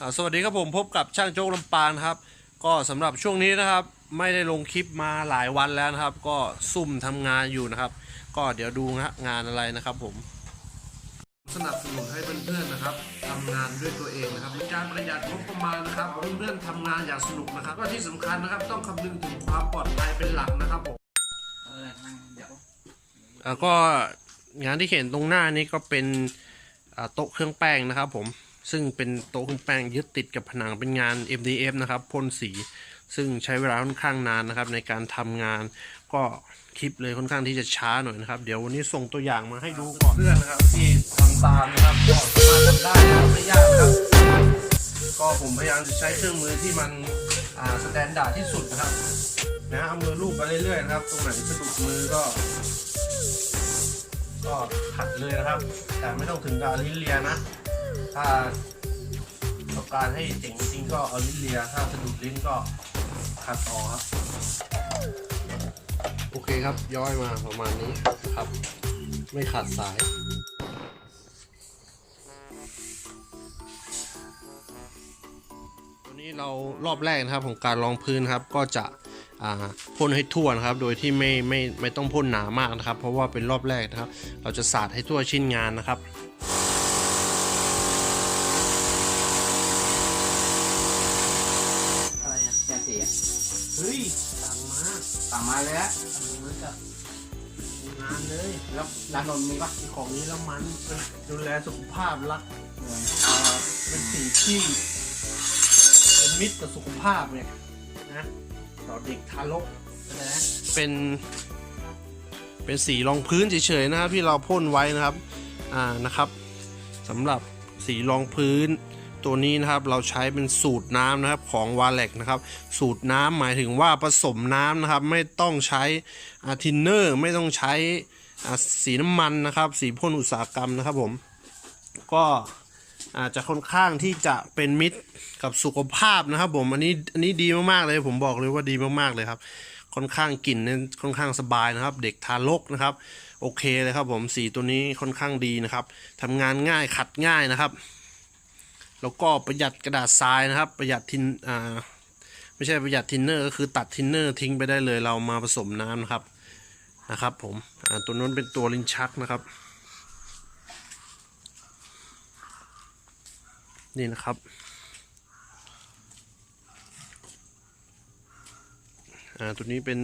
อ่าสวัสดีครับผมพบกับช่างโจ๊กลำปางนะครับ ก็สำหรับช่วงนี้นะครับ ไม่ได้ลงคลิปมาหลายวันแล้วนะครับ ก็ซุ่มทำงานอยู่นะครับ ก็เดี๋ยวดูนะฮะงานอะไรนะครับผม สนับสนุนให้เพื่อนๆนะครับทำงานด้วยตัวเองนะครับมีการประหยัดงบประมาณนะครับเพื่อนๆทำงานอย่างสนุกนะครับ ก็ที่สำคัญนะครับ ต้องคำนึงถึงความปลอดภัยเป็นหลักนะครับผมเออนั่งเดี๋ยวแล้วก็งานที่เห็นตรงหน้านี้ก็เป็นอ่าโต๊ะเครื่องแป้งนะครับผม ซึ่งเป็นโต๊ะเครื่องแป้งยึดติดกับผนังเป็นงาน MDF นะครับพ่นสี ซึ่งใช้เวลาค่อนข้างนานนะครับในการทำงาน ก็คลิปเลยค่อนข้างที่จะช้าหน่อยนะครับ เดี๋ยววันนี้ส่งตัวอย่างมาให้ดูก่อนเพื่อนนะครับที่ทำตามนะครับก็สามารถทำได้นะครับไม่ยากครับ ก็ผมพยายามจะใช้เครื่องมือที่มันอ่าสแตนดาร์ดที่สุดนะครับนะเอามือลูบไปเรื่อยๆนะครับ ตรงไหนสะดุดมือก็ ก็ขัดเลยนะครับ แต่ไม่ต้องถึงกับเอาลิ้นเลียนะ ถ้าต้องการให้เจ๋งจริงก็เอาลิ้นเลียถ้าสะดุดลิ้นก็ขัดออกครับ โอเคครับย้อยมาประมาณนี้ครับ ไม่ขาดสาย วันนี้เรารอบแรกนะครับของการรองพื้นครับก็จะพ่นให้ทั่วนะครับ โดยที่ไม่ไม่ไม่ต้องพ่นหนามากนะครับ เพราะว่าเป็นรอบแรกนะครับ เราจะสาดให้ทั่วชิ้นงานนะครับ อะไรนะแกสีอะ เฮ้ยสั่งมาตามมาเลยฮะสั่งมาจากงานเลย แล้วร้านนนท์มีปะของนี้แล้วมันดูแลสุขภาพรักเออเอ่อเป็นสิ่งที่เป็นมิตรกับสุขภาพเนี่ยนะต่อเด็กทารกนะเป็นเป็นสีรองพื้นเฉยๆนะครับที่เราพ่นไว้นะครับอ่านะครับสำหรับสีรองพื้น ตัวนี้นะครับเราใช้เป็นสูตรน้ำนะครับของวาเล็กนะครับ สูตรน้ำหมายถึงว่าผสมน้ำนะครับ ไม่ต้องใช้อาทินเนอร์ไม่ต้องใช้สีน้ำมันนะครับ สีพ่นอุตสาหกรรมนะครับผม ก็อาจจะค่อนข้างที่จะเป็นมิตรกับสุขภาพนะครับ ผมอันนี้อันนี้ดีมากๆเลย ผมบอกเลยว่าดีมากๆเลยครับ ค่อนข้างกลิ่นเนี่ยค่อนข้างสบายนะครับ เด็กทารกนะครับ โอเคเลยครับผมสีตัวนี้ค่อนข้างดีนะครับทำงานง่ายขัดง่ายนะครับ แล้วก็ประหยัดกระดาษทรายนะครับ ประหยัดทินอ่าไม่ใช่ประหยัดทินเนอร์ก็คือตัดทินเนอร์ทิ้งไปได้เลย เรามาผสมน้ำนะครับนะครับ ผมอ่าตัวนั้นเป็นตัวลิ้นชักนะครับ นี่นะครับอ่าตัวนี้เป็น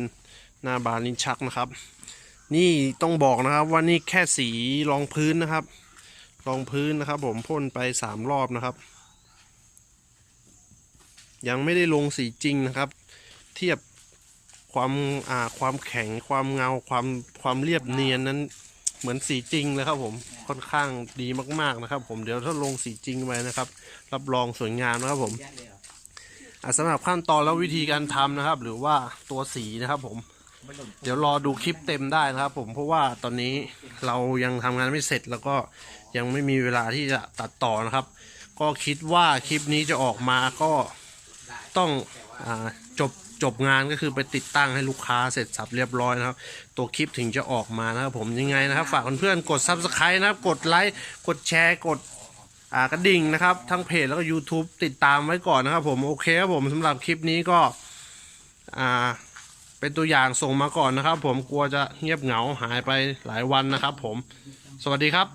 หน้าบานลิ้นชักนะครับ นี่ต้องบอกนะครับว่านี่แค่สีรองพื้นนะครับ รองพื้นนะครับ ผมพ่นไปสามรอบนะครับ ยังไม่ได้ลงสีจริงนะครับ เทียบความอ่าความแข็งความเงาความความเรียบเนียนนั้นเหมือนสีจริงเลยครับผมค่อนข้างดีมากๆนะครับ ผมเดี๋ยวถ้าลงสีจริงไปนะครับ รับรองสวยงามนะครับผมสำหรับขั้นตอนและวิธีการทำนะครับ หรือว่าตัวสีนะครับผม เดี๋ยวรอดูคลิปเต็มได้นะครับผมเพราะว่าตอนนี้เรายังทำงานไม่เสร็จแล้วก็ยังไม่มีเวลาที่จะตัดต่อนะครับ ก็คิดว่าคลิปนี้จะออกมาก็ต้องอจบจบงานก็คือไปติดตั้งให้ลูกค้าเสร็จสับเรียบร้อยนะครับ ตัวคลิปถึงจะออกมานะครับผมยังไงนะครับ ฝากเพื่อนๆกด subscribe นะครับ กดไลค์กดแชร์กดกระดิ่งนะครับ ทั้งเพจแล้วก็ YouTube ติดตามไว้ก่อนนะครับผมโอเคครับผมสำหรับคลิปนี้ก็อ่า เป็นตัวอย่างส่งมาก่อนนะครับ ผมกลัวจะเงียบเหงาหายไปหลายวันนะครับ ผม สวัสดีครับ